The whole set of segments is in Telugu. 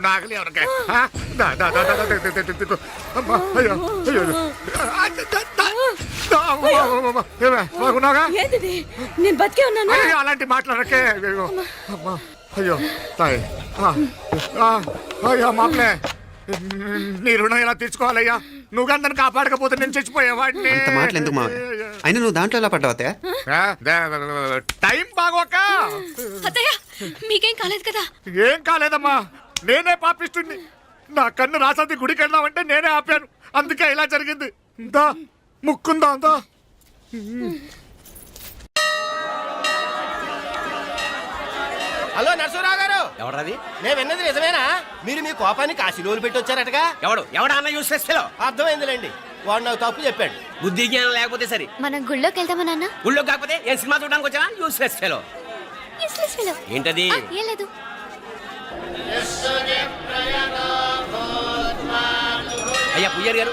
నాకలి ఎవరికే బాగున్నాగా నేను బతికే ఉన్నాను అలాంటి మాట్లాడకే అయ్యో తాయి అయ్యో మాపలే నీ రుణం ఎలా తీర్చుకోవాలయ్యా? నువ్వు అందరిని కాపాడకపోతే నేను చచ్చిపోయేవాడిని. అంత మాటలు ఎందుకు మావయ్య? అయినా నువ్వు దాంట్లో ఎలా పడ్డావు అత్తయ్య? ఆ, దే- టైం బాగోక. అత్తయ్య మీకేం కాలేదు కదా? ఏం కాలేదమ్మా? నేనే పాపిస్తుంది నా కన్ను రాసాది గుడికి వెళ్దామంటే నేనే ఆపాను. అందుకే ఇలా జరిగింది. దా ముక్కుందా దా. హలో నరసరావు గారు. ఎవడది నేను విన్నది నిజమేనా? మీరు మీ కోపాన్ని కాశీలోలు పెట్టి వచ్చారటగా? ఎవడు? ఎవడా అన్న యూస్లెస్ ఫెలో అర్థమైందిలేండి. వాడు నాకు తప్పు చెప్పాడు. బుద్ధి జ్ఞానం లేకపోతే సరే. మనం గుళ్ళోకి వెళ్దామా నాన్న? ఊళ్ళో కాకపోతే ఏం సినిమా చూడడానికి వచ్చావా? Useless fellow. ఏంటది? ఆ, ఏం లేదు. అయ్యా పుయ్యర్ గారు.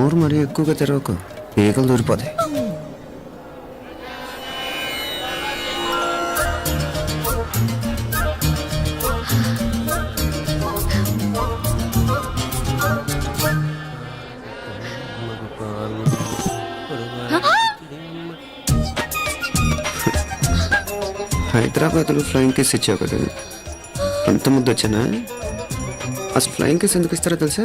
నోరు మరీ ఎక్కువగా తెరవకు. ఈగలు దూరిపోతాయి. హైదరాబాద్లో ఫ్లయింగ్ కేస్ ఇచ్చావు కదా. ఎంత ముద్దు వచ్చానా అసలు ఫ్లయింగ్ కేస్ ఎందుకు ఇస్తారో తెలుసా?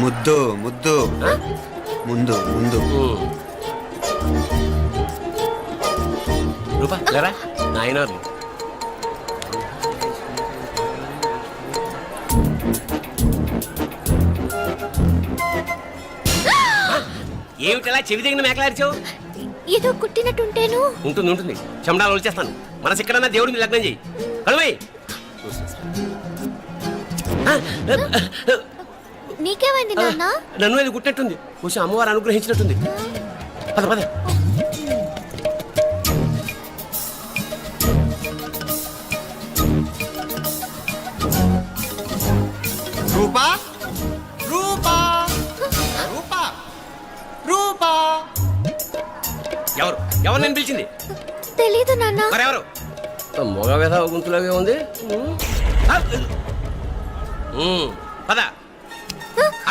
ముద్దు ముద్దు. ముందు ముందు. రూపా లేరా? నాయనారు ఏమిటలా చెవి దగ్గర మేకలారిచావు ఏదో కుట్టినట్టుంటేను. ఉంటుంది ఉంటుంది. చెమడాలు వచ్చేస్తాను మనసు ఎక్కడన్నా దేవుడిని లగ్నం చేయి. కలవై నీకేమైంది నాన్న? నన్ను అది గుట్టినట్టుంది? కొంచెం అమ్మవారు అనుగ్రహించినట్టుంది. పద పద. రూపా? రూపా? రూపా? రూపా? ఎవరు? ఎవరు నేను పిలిచింది? తెలీదు నాన్న. మరెవరు? మగ వేధ గుంతులాగే ఉంది. పద.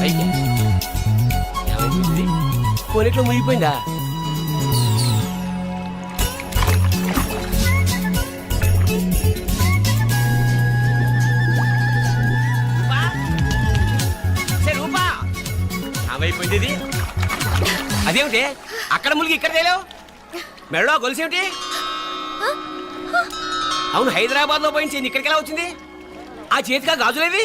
పైకి. మునిగిపోయిందా అయిపోయింది ఇది. అదేమిటి? అక్కడ మునిగి ఇక్కడ తేలేవు? మెడలో గొలుసు ఏమిటి అవును హైదరాబాద్లో పోయించింది ఇక్కడికి ఎలా వచ్చింది? ఆ చేతిగా గాజులేవి?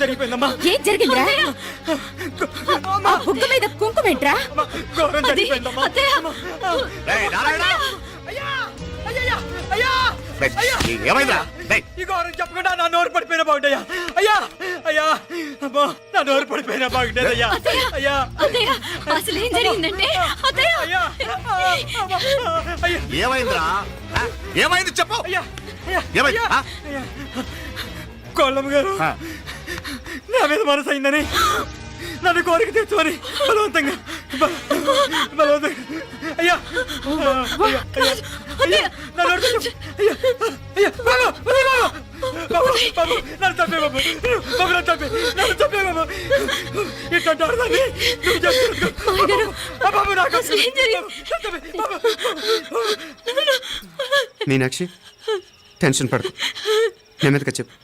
జరిగిపోయిందమ్మా. ఏం జరిగిందిరా? ఆ బుగ్గ మీద కుంకుమేంట్రా ఘోరం జరిగిపోయిందమ్మా. రేయ్, నారాయణ! రేయ్, ఈ ఘోరం చెప్పకుండా నా నోరు పడిపోయిన బాగుంటాయా అయ్యా! అయ్యా! అమ్మా నా నోరు పడిపోయిన బాగుంటేది అయ్యా అయ్యా! అత్తయ్య! అసలు ఏం జరిగిందంటే? అత్తయ్య! అయ్యా! అమ్మా, అయ్యా! ఏమైందిరా? ఆ? ఏమైంది చెప్పు! అయ్యా! అయ్యా! ఏమైంది? ఆ? అయ్యా! కోళ్ళమ్మ గారు! ఆ. నా మీద మనసు అయిందని నన్ను కోరిక తెచ్చుకొని బలవంతంగా బల- బలవంతంగా అయ్యా అయ్యా, అయ్యా, అయ్యా, నా నోరు తెచ్చు. అయ్యా, అయ్యా, బాబు, ఉదయ్ బాబు, బాబు, బాబు, నన్ను చంపే బాబు, బాబు, నన్ను చంపే, నన్ను చంపే బాబు. ఇట్లాంటి ఆడదాన్ని నువ్వు చేస్తున్నందుకు. ఆ బాబు నాకు నన్ను చంపే, బాబు. మీనాక్షి టెన్షన్ పడకు నెమ్మదిగా చెప్పు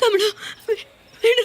తమ్ముడు వీడు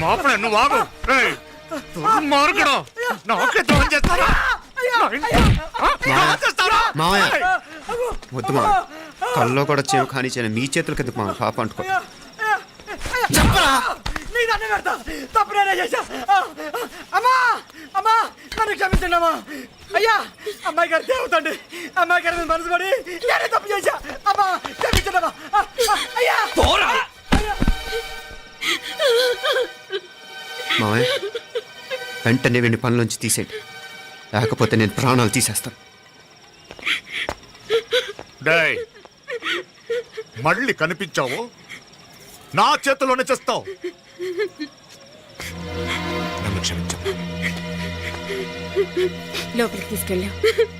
మాపడే నువ్వు ఆగు. రేయ్, దుర్మార్గుడు నాకే ద్రోహం చేస్తారా? మావయ్య వద్దు మా కల్లో కూడా చేవు కాని చేయను. మీ చేతుల కింద మా పాప అంటుకో. తప్పు నేనే చేశా. ఆ, అమ్మా అమ్మా నన్ను క్షమించండి అమ్మా. అయ్యా అమ్మాయి గారు దేవతండి అమ్మాయి గారి మనసు పడి వెంటనే వెండి పనిలోంచి తీసేయండి. లేకపోతే నేను ప్రాణాలు తీసేస్తాను. మళ్ళీ కనిపించావు? నా చేతిలోనే చేస్తావు. నన్ను క్షమించమ్మా. లోపలికి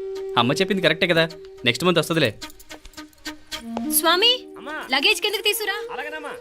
అమ్మ చెప్పింది కరెక్టే కదా. నెక్స్ట్ మంత్ వస్తుందిలే. స్వామి లగేజ్ కిందకి తీసురా అలాగేనమ్మా